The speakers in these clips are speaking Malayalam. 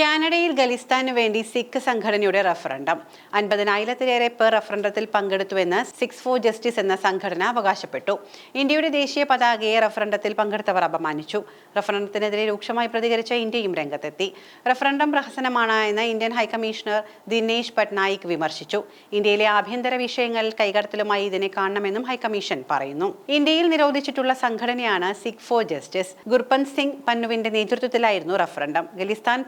കാനഡയിൽ ഖലിസ്ഥാന് വേണ്ടി സിഖ് സംഘടനയുടെ റഫറൻഡം അൻപതിനായിരത്തിലേറെ പേർ റഫറൻഡത്തിൽ പങ്കെടുത്തുവെന്ന് സിക്സ് ഫോർ ജസ്റ്റിസ് എന്ന സംഘടന അവകാശപ്പെട്ടു. ഇന്ത്യയുടെ ദേശീയ പതാകയെ റഫറൻഡത്തിൽ പങ്കെടുത്തവർ അപമാനിച്ചു. റഫറണ്ടത്തിനെതിരെ രൂക്ഷമായി പ്രതികരിച്ച ഇന്ത്യയും രംഗത്തെത്തി. റഫറണ്ടം പ്രഹസനമാണ് എന്ന് ഇന്ത്യൻ ഹൈക്കമ്മീഷണർ ദിനേശ് പട്നായിക് വിമർശിച്ചു. ഇന്ത്യയിലെ ആഭ്യന്തര വിഷയങ്ങളിൽ കൈകടത്തലുമായി ഇതിനെ കാണണമെന്നും ഹൈക്കമ്മീഷൻ പറയുന്നു. ഇന്ത്യയിൽ നിരോധിച്ചിട്ടുള്ള സംഘടനയാണ് സിഖ് ഫോർ ജസ്റ്റിസ്. ഗുർപന്ത് സിംഗ് പന്നുവിന്റെ നേതൃത്വത്തിലായിരുന്നു റഫറൻഡം ഖലിസ്ഥാൻ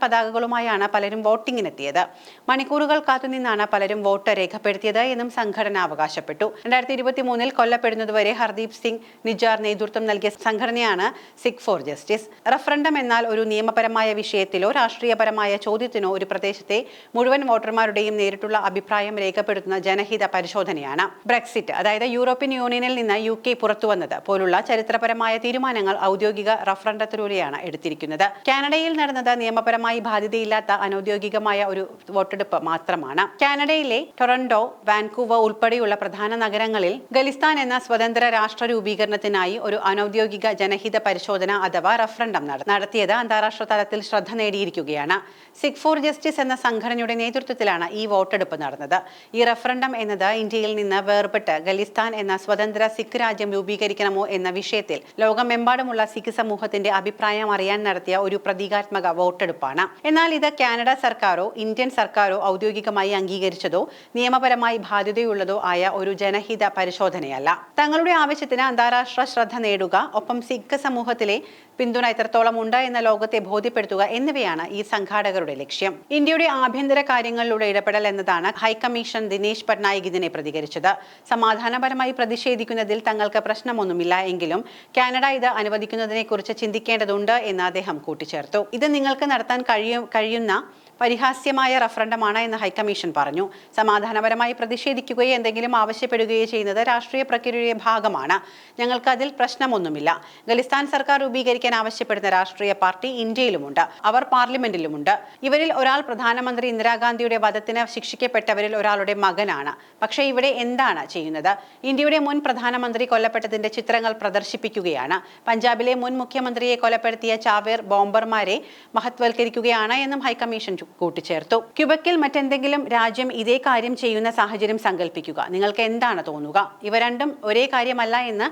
പതാകകളുമായാണ് പലരും വോട്ടിങ്ങിനെത്തിയത്. മണിക്കൂറുകൾ കാത്തുനിന്നാണ് പലരും വോട്ട് രേഖപ്പെടുത്തിയത് എന്നും സംഘടന അവകാശപ്പെട്ടു. രണ്ടായിരത്തി ഇരുപത്തി മൂന്നിൽ കൊല്ലപ്പെടുന്നതുവരെ ഹർദീപ് സിംഗ് നിജാർ നേതൃത്വം നൽകിയ സംഘടനയാണ് സിഖ് ഫോർ ജസ്റ്റിസ്. റഫറൻഡം എന്നാൽ ഒരു നിയമപരമായ വിഷയത്തിലോ രാഷ്ട്രീയപരമായ ചോദ്യത്തിനോ ഒരു പ്രദേശത്തെ മുഴുവൻ വോട്ടർമാരുടെയും നേരിട്ടുള്ള അഭിപ്രായം രേഖപ്പെടുത്തുന്ന ജനഹിത പരിശോധനയാണ്. ബ്രെക്സിറ്റ് അതായത് യൂറോപ്യൻ യൂണിയനിൽ നിന്ന് യു കെ പുറത്തുവന്നത് പോലുള്ള ചരിത്രപരമായ തീരുമാനങ്ങൾ ഔദ്യോഗിക റഫറൻഡത്തിലൂടെയാണ് എടുത്തിരിക്കുന്നത്. കാനഡയിൽ നടന്നത് നിയമപരമായി ബാധ്യതയില്ലാത്ത അനൌദ്യോഗികമായ ഒരു വോട്ടെടുപ്പ് മാത്രമാണ്. കാനഡയിലെ ടൊറന്റോ വാൻകൂവർ ഉൾപ്പെടെയുള്ള പ്രധാന നഗരങ്ങളിൽ ഖലിസ്ഥാൻ എന്ന സ്വതന്ത്ര രാഷ്ട്ര രൂപീകരണത്തിനായി ഒരു അനൌദ്യോഗിക ജനഹിത പരിശോധന അഥവാ റഫറൻഡം നട- നടത്തിയത് അന്താരാഷ്ട്ര തലത്തിൽ ശ്രദ്ധ നേടിയിരിക്കുകയാണ്. സിഖ് ഫോർ ജസ്റ്റിസ് എന്ന സംഘടനയുടെ നേതൃത്വത്തിലാണ് ഈ വോട്ടെടുപ്പ് നടന്നത്. ഈ റഫറൻഡം എന്നത് ഇന്ത്യയിൽ നിന്ന് വേർപെട്ട് ഖലിസ്ഥാൻ എന്ന സ്വതന്ത്ര സിഖ് രാജ്യം രൂപീകരിക്കണമോ എന്ന വിഷയത്തിൽ ലോകമെമ്പാടുമുള്ള സിഖ് സമൂഹത്തിന്റെ അഭിപ്രായം അറിയാൻ നടത്തിയ ഒരു പ്രതീകാത്മക വോട്ടെടുപ്പാണ്. എന്നാൽ ഇത് കാനഡ സർക്കാരോ ഇന്ത്യൻ സർക്കാരോ ഔദ്യോഗികമായി അംഗീകരിച്ചതോ നിയമപരമായി ബാധ്യതയുള്ളതോ ആയ ഒരു ജനഹിത പരിശോധനയല്ല. തങ്ങളുടെ ആവശ്യത്തിന് അന്താരാഷ്ട്ര ശ്രദ്ധ നേടുക ഒപ്പം സിഖ് സമൂഹത്തിലെ പിന്തുണ എത്രത്തോളം ഉണ്ട് എന്ന ലോകത്തെ ബോധ്യപ്പെടുത്തുക എന്നിവയാണ് ഈ സംഘാടകരുടെ ലക്ഷ്യം. ഇന്ത്യയുടെ ആഭ്യന്തര കാര്യങ്ങളിലൂടെ ഇടപെടൽ എന്നതാണ് ഹൈക്കമ്മീഷൻ ദിനേശ് പട്നായിക് ഇതിനെ പ്രതികരിച്ചത്. സമാധാനപരമായി പ്രതിഷേധിക്കുന്നതിൽ തങ്ങൾക്ക് പ്രശ്നമൊന്നുമില്ല എങ്കിലും കാനഡ ഇത് അനുവദിക്കുന്നതിനെക്കുറിച്ച് ചിന്തിക്കേണ്ടതുണ്ട് എന്ന് അദ്ദേഹം കൂട്ടിച്ചേർത്തു. ഇത് നിങ്ങൾക്ക് നടത്താൻ കഴിയും കഴിയുന്ന പരിഹാസ്യമായ റഫറൻഡമാണ് എന്ന് ഹൈക്കമ്മീഷൻ പറഞ്ഞു. സമാധാനപരമായി പ്രതിഷേധിക്കുകയോ എന്തെങ്കിലും ആവശ്യപ്പെടുകയോ ചെയ്യുന്നത് രാഷ്ട്രീയ പ്രക്രിയയുടെ ഭാഗമാണ്. ഞങ്ങൾക്ക് അതിൽ പ്രശ്നമൊന്നുമില്ല. ഖലിസ്ഥാൻ സർക്കാർ രൂപീകരിക്കാൻ ആവശ്യപ്പെടുന്ന രാഷ്ട്രീയ പാർട്ടി ഇന്ത്യയിലുമുണ്ട്. അവർ പാർലമെന്റിലുമുണ്ട്. ഇവരിൽ ഒരാൾ പ്രധാനമന്ത്രി ഇന്ദിരാഗാന്ധിയുടെ വധത്തിന് ശിക്ഷിക്കപ്പെട്ടവരിൽ ഒരാളുടെ മകനാണ്. പക്ഷേ ഇവിടെ എന്താണ് ചെയ്യുന്നത്? ഇന്ത്യയുടെ മുൻ പ്രധാനമന്ത്രി കൊല്ലപ്പെട്ടതിന്റെ ചിത്രങ്ങൾ പ്രദർശിപ്പിക്കുകയാണ്. പഞ്ചാബിലെ മുൻ മുഖ്യമന്ത്രിയെ കൊലപ്പെടുത്തിയ ചാവേർ ബോംബർമാരെ മഹത്വൽക്കരിക്കുകയാണ് എന്നും ഹൈക്കമ്മീഷൻ കൂട്ടിച്ചേർത്തു. ക്യുബക്കിൽ മറ്റെന്തെങ്കിലും രാജ്യം ഇതേ കാര്യം ചെയ്യുന്ന സാഹചര്യം സങ്കല്പിക്കുക നിങ്ങൾക്ക് എന്താണ് തോന്നുക? ഇവ രണ്ടും ഒരേ കാര്യമല്ല എന്ന്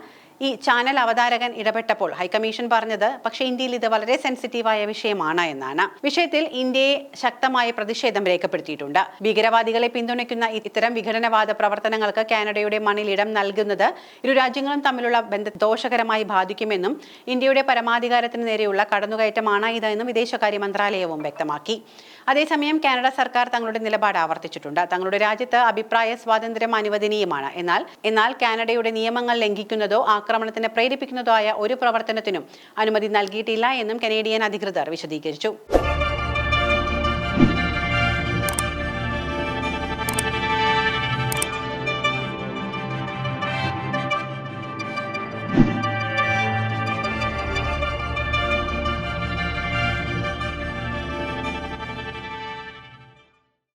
ഈ ചാനൽ അവതാരകൻ ഇടപെട്ടപ്പോൾ ഹൈക്കമ്മീഷൻ പറഞ്ഞത് പക്ഷേ ഇന്ത്യയിൽ ഇത് വളരെ സെൻസിറ്റീവായ വിഷയമാണ് എന്നാണ്. വിഷയത്തിൽ ഇന്ത്യയെ ശക്തമായ പ്രതിഷേധം രേഖപ്പെടുത്തിയിട്ടുണ്ട്. ഭീകരവാദികളെ പിന്തുണയ്ക്കുന്ന ഇത്തരം വിഘടനവാദ പ്രവർത്തനങ്ങൾക്ക് കാനഡയുടെ മണ്ണിൽ ഇടം നൽകുന്നത് ഇരു രാജ്യങ്ങളും തമ്മിലുള്ള ബന്ധം ദോഷകരമായി ബാധിക്കുമെന്നും ഇന്ത്യയുടെ പരമാധികാരത്തിന് നേരെയുള്ള കടന്നുകയറ്റമാണ് ഇതെന്നും വിദേശകാര്യ മന്ത്രാലയവും വ്യക്തമാക്കി. അതേസമയം കാനഡ സർക്കാർ തങ്ങളുടെ നിലപാട് ആവർത്തിച്ചിട്ടുണ്ട്. തങ്ങളുടെ രാജ്യത്ത് അഭിപ്രായ സ്വാതന്ത്ര്യം അനുവദനീയമാണ്. എന്നാൽ എന്നാൽ കാനഡയുടെ നിയമങ്ങൾ ലംഘിക്കുന്നതോ ആക്രമണത്തിന് പ്രേരിപ്പിക്കുന്നതായ ഒരു പ്രവർത്തനത്തിനും അനുമതി നൽകിയിട്ടില്ല എന്നും കനേഡിയൻ അധികൃതർ വിശദീകരിച്ചു.